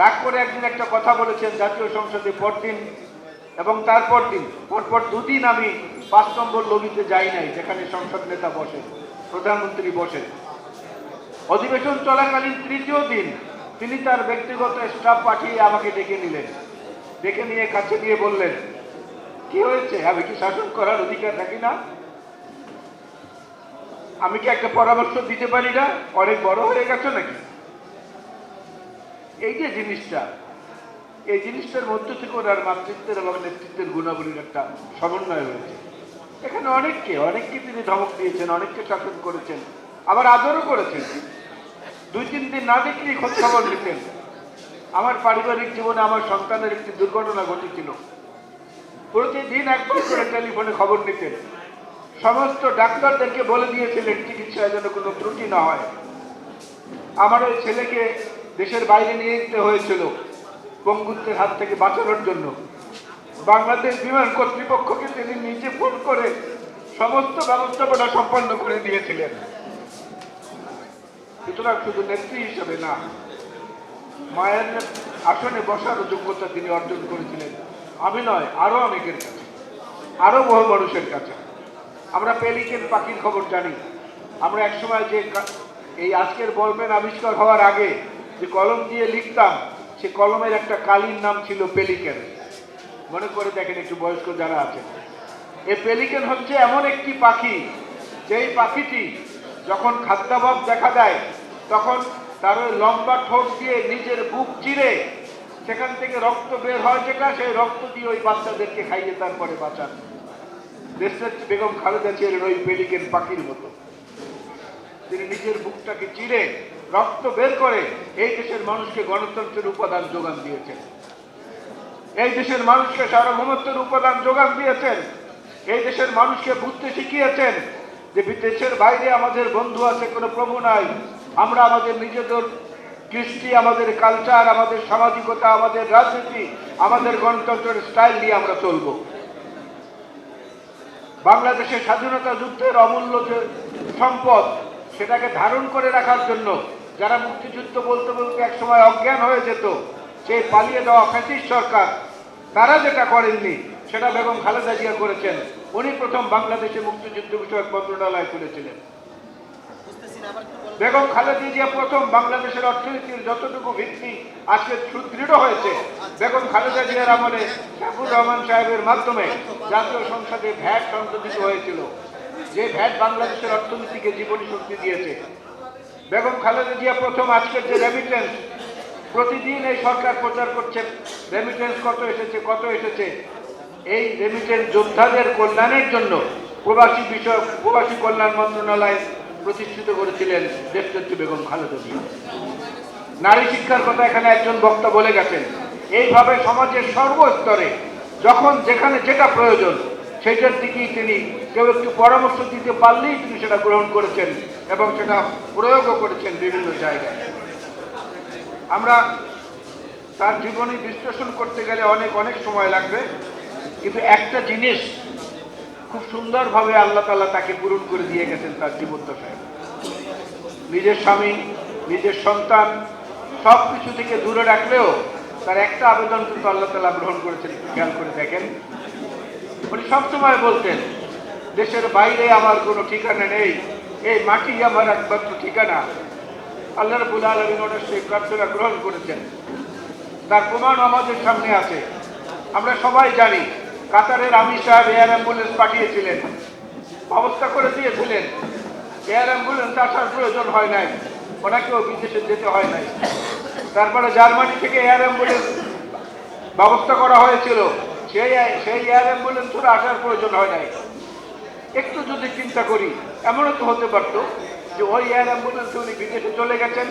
রাগ করে একদিন একটা কথা বলেছেন জাতীয় সংসদে পরদিন এবং তারপর দিন। পরপর দুদিন আমি পাঁচ নম্বর লবিতে যাই নাই, যেখানে সংসদ নেতা বসেন, প্রধানমন্ত্রী বসেন। অধিবেশন চলাকালীন তৃতীয় দিন তিনি তার ব্যক্তিগত স্টাফ পাঠিয়ে আমাকে ডেকে নিলেন। ডেকে নিয়ে কাছে নিয়ে বললেন, কি হয়েছে? আমি কি শাসন করার অধিকার রাখি না? আমি কি একটা পরামর্শ দিতে পারি না? অনেক বড় হয়ে গেছো নাকি? এই যে জিনিসটা, এই জিনিসটার মধ্য থেকে ওনার মাতৃত্বের এবং নেতৃত্বের গুণাবলীর একটা সমন্বয় হয়েছে। এখানে অনেককে অনেককে তিনি ধমক দিয়েছেন, অনেককে শাসন করেছেন, আবার আদরও করেছেন। দুই, তিন দিন না দেখলেই খোঁজ খবর নিতেন। আমার পারিবারিক জীবনে আমার সন্তানের একটি দুর্ঘটনা ঘটেছিল। প্রতিদিন একবার করে টেলিফোনে খবর নিতেন। সমস্ত ডাক্তারদেরকে বলে দিয়েছিলেন, চিকিৎসায় যেন কোনো ত্রুটি না হয়। আমার ওই ছেলেকে দেশের বাইরে নিয়ে যেতে হয়েছিল পঙ্গুত্বের হাত থেকে বাঁচানোর জন্য। বাংলাদেশ বিমান কর্তৃপক্ষকে তিনি নিজে ফোন করে সমস্ত ব্যবস্থাপনা সম্পন্ন করে দিয়েছিলেন। সুতরাং শুধু নেত্রী হিসেবে না, মায়ের আসনে বসার যোগ্যতা তিনি অর্জন করেছিলেন। আমি নয় আরও অনেকের কাছে আরও বহু মানুষের কাছে। আমরা পেলিকেন পাখির খবর জানি। আমরা একসময় যে এই আজকের বলপেন আবিষ্কার হওয়ার আগে যে কলম দিয়ে লিখতাম, সে কলমের একটা কালির নাম ছিল পেলিকেন। মনে করে দেখেন একটু বয়স্ক যারা আছেন। এ পেলিকেন হচ্ছে এমন একটি পাখি, যেই পাখিটি যখন খাদ্যাভাব দেখা দেয়, তখন তার ওই লম্বা ঠোঁট দিয়ে নিজের বুক চিরে সেখান থেকে রক্ত বের হয় যেটা, সেই রক্ত দিয়ে ওই বাচ্চাদেরকে খাইয়ে তারপরে বাঁচান। দেশের বেগম খালেদা ছিলেন ওই পেলিকেন পাখির মতো। তিনি নিজের বুকটাকে চিরে রক্ত বের করে এই দেশের মানুষকে গণতন্ত্রের উপাদান যোগান দিয়েছেন। এই দেশের মানুষকে সার্বভৌমত্বের উপাদান যোগান দিয়েছেন। এই দেশের মানুষকে বুঝতে শিখিয়েছেন যে দেশের বাইরে আমাদের বন্ধু আছে, কোনো প্রভু নাই। আমরা আমাদের নিজেদের কৃষ্টি, আমাদের কালচার আমাদের সামাজিকতা, আমাদের রাজনীতি, আমাদের গণতন্ত্রের স্টাইল নিয়ে আমরা চলবো। বাংলাদেশের স্বাধীনতা যুদ্ধের অমূল্য যে সম্পদ, সেটাকে ধারণ করে রাখার জন্য যারা মুক্তিযুদ্ধ বলতে বলতে একসময় অজ্ঞান হয়ে যেত সেই পালিয়ে যাওয়া ফ্যাসিস্ট সরকার, তারা যেটা করেননি, সেটা বেগম খালেদা জিয়া করেছেন। উনি প্রথম বাংলাদেশে মুক্তিযুদ্ধ বিষয়ক মন্ত্রণালয় খুলেছিলেন। বেগম খালেদা জিয়া প্রথম বাংলাদেশের অর্থনীতির যতটুকু ভিত্তি আজকে সুদৃঢ় হয়েছে, বেগম খালেদা জিয়ার আমলে শাহুর রহমান সাহেবের মাধ্যমে জাতীয় সংসদে ভ্যাট সংশোধিত হয়েছিল। যে ভ্যাট বাংলাদেশের অর্থনীতিকে জীবনী শক্তি দিয়েছে বেগম খালেদা জিয়া প্রথম আজকের যে রেমিটেন্স প্রতিদিন এই সরকার প্রচার করছে রেমিটেন্স কত এসেছে কত এসেছে? এই রেমিটেন্স যোদ্ধাদের কল্যাণের জন্য প্রবাসী বিষয়ক, প্রবাসী কল্যাণ মন্ত্রণালয় প্রতিষ্ঠিত করেছিলেন দেশনেত্রী বেগম খালেদা জিয়া। নারী শিক্ষার কথা এখানে একজন বক্তা বলে গেছেন। এইভাবে সমাজের সর্বস্তরে যখন যেখানে যেটা প্রয়োজন সেটার দিকেই তিনি কেউ একটু পরামর্শ দিতে পারলেই তিনি সেটা গ্রহণ করেছেন। এবং সেটা প্রয়োগও করেছেন বিভিন্ন জায়গায়। আমরা তার জীবনী বিশ্লেষণ করতে গেলে অনেক অনেক সময় লাগবে। কিন্তু একটা জিনিস খুব সুন্দরভাবে আল্লাহ তাআলা তাকে পূরণ করে দিয়ে গেছেন তার জীবদ্দশায়। নিজের স্বামী, নিজের সন্তান সব কিছু থেকে দূরে রাখলেও তার একটা আবেদন কিন্তু আল্লাহ তালা গ্রহণ করেছেন, খেয়াল করে দেখেন। উনি সবসময় বলতেন, দেশের বাইরে আমার কোনো ঠিকানা নেই এই মাটি আমার একমাত্র ঠিকানা। আল্লাহ রবুল আলমিন ওনার সেই প্রার্থনা গ্রহণ করেছেন। তার প্রমাণ আমাদের সামনে আছে। আমরা সবাই জানি, কাতারের আমি সাহেব এয়ার অ্যাম্বুলেন্স পাঠিয়েছিলেন। ব্যবস্থা করে দিয়েছিলেন। এয়ার অ্যাম্বুলেন্স আসার প্রয়োজন হয় নাই। ওনাকেও বিদেশে যেতে হয় নাই। তারপরে জার্মানি থেকে এয়ার অ্যাম্বুলেন্স ব্যবস্থা করা হয়েছিল। সেই সেই এয়ার অ্যাম্বুলেন্স ওরা আসার প্রয়োজন হয় নাই। একটু যদি চিন্তা করি, এমনও তো হতে পারতো যে ওই এয়ার অ্যাম্বুলেন্সে উনি বিদেশে চলে গেছেন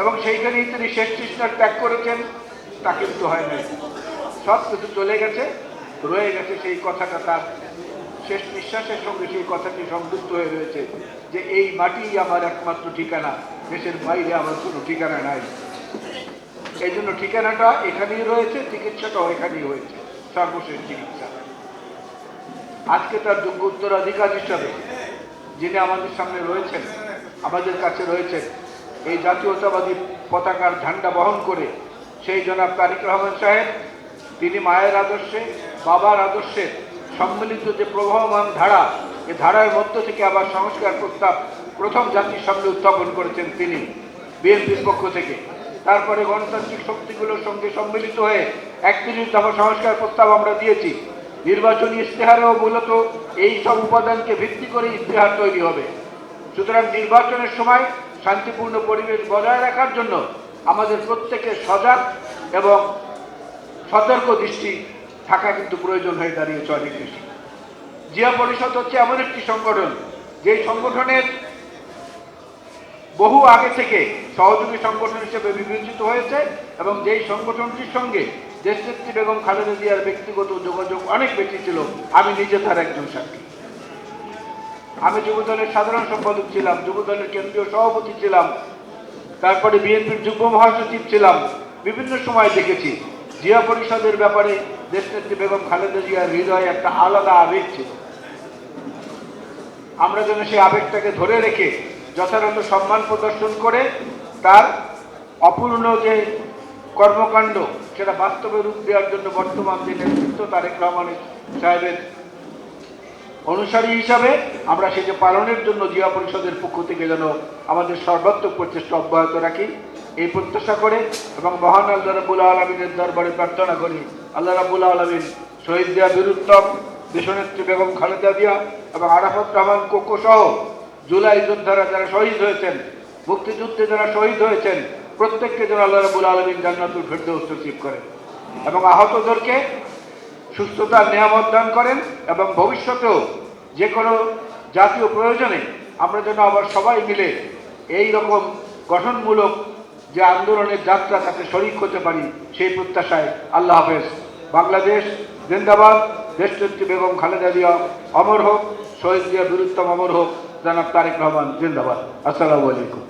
এবং সেইখানেই তিনি শেষ তৃষ্ণার ত্যাগ করেছেন, তা কিন্তু হয় নাই। সব কিছু চলে গেছে, রয়ে গেছে সেই কথাটা তার শেষ নিঃশ্বাসের সঙ্গে সেই কথাটি সংযুক্ত হয়ে রয়েছে যে এই মাটি আমার একমাত্র ঠিকানা, দেশের বাইরে আমার কোনো ঠিকানা নাই। এই জন্য ঠিকানাটা এখানেই রয়েছে, চিকিৎসাটাও এখানেই হয়েছে, সর্বশেষ চিকিৎসা। আজকে তার যোগ্য উত্তরাধিকার হিসাবে, যিনি আমাদের সামনে রয়েছেন, আমাদের কাছে রয়েছেন, এই জাতীয়তাবাদী পতাকার ঝান্ডা বহন করে সেই জনাব তারিক রহমান সাহেব, তিনি মায়ের আদর্শে, বাবার আদর্শে সম্মিলিত যে প্রবাহমান ধারা, এ ধারার মধ্য থেকে আবার সংস্কার প্রস্তাব প্রথম জাতির সামনে উত্থাপন করেছেন তিনি, বিএনপির পক্ষ থেকে। তারপরে গণতান্ত্রিক শক্তিগুলোর সঙ্গে সম্মিলিত হয়ে একত্রিশ দফা সংস্কার প্রস্তাব আমরা দিয়েছি। নির্বাচনী ইশতেহারেও মূলত এই সব উপাদানকে ভিত্তি করে ইশতেহার তৈরি হবে। সুতরাং নির্বাচনের সময় শান্তিপূর্ণ পরিবেশ বজায় রাখার জন্য আমাদের প্রত্যেকের সজাগ এবং সতর্ক দৃষ্টি থাকা কিন্তু প্রয়োজন হয়ে দাঁড়িয়েছে অনেক বেশি জিয়া পরিষদ হচ্ছে এমন একটি সংগঠন, যেই সংগঠনের বহু আগে থেকে সহযোগী সংগঠন হিসেবে বিবেচিত হয়েছে এবং যেই সংগঠনটির সঙ্গে দেশনেত্রী বেগম খালেদা জিয়ার ব্যক্তিগত যোগাযোগ অনেক বেশি ছিল, আমি নিজে তার একজন সাক্ষী। আমি যুবদলের সাধারণ সম্পাদক ছিলাম, যুবদলের কেন্দ্রীয় সভাপতি ছিলাম, তারপরে বিএনপির যুগ্ম মহাসচিব ছিলাম, বিভিন্ন সময় দেখেছি। জিয়া পরিষদের ব্যাপারে দেশনেত্রী বেগম খালেদা জিয়ার হৃদয়ে একটা আলাদা আবেগ ছিল। আমরা যেন সেই আবেগটাকে ধরে রেখে যথাযথ সম্মান প্রদর্শন করে তার অপূর্ণ যে কর্মকাণ্ড সেটা বাস্তবে রূপ দেওয়ার জন্য বর্তমান যে নেতৃত্ব, তারেক রহমান সাহেবের অনুসারী হিসাবে আমরা সেটা পালনের জন্য জিয়া পরিষদের পক্ষ থেকে যেন আমাদের সর্বাত্মক প্রচেষ্টা অব্যাহত রাখি, এই প্রত্যাশা করে এবং মহান আল্লাহ রাবুল আলমিনের দরবারে প্রার্থনা করি, আল্লাহ রাবুল আলমিন শহীদ দিয়া বীরুত্তম, দেশনেত্রী বেগম খালেদা দিয়া এবং আরাফত রহমান কোকো সহ জুলাই যোদ্ধারা যারা শহীদ হয়েছেন, মুক্তিযুদ্ধে যারা শহীদ হয়েছেন প্রত্যেককে যেন আল্লাহ রাবুল আলমিন জান্নাতুল ফেরদৌস নসিব করেন এবং আহতদেরকে সুস্থতার নিয়ামত দান করেন এবং ভবিষ্যতেও যে কোনো জাতীয় প্রয়োজনে আমরা যেন আবার সবাই মিলে এই রকম গঠনমূলক যে আন্দোলনের যাত্রা তাতে শরিক হতে পারি, সেই প্রত্যাশায় আল্লাহ হাফেজ। বাংলাদেশ জিন্দাবাদ। দেশনেত্রী বেগম খালেদা জিয়া অমর হোক, শহীদ জিয়া বীরুত্তম অমর হোক, জনাব তারেক রহমান জিন্দাবাদ। আসসালামু আলাইকুম।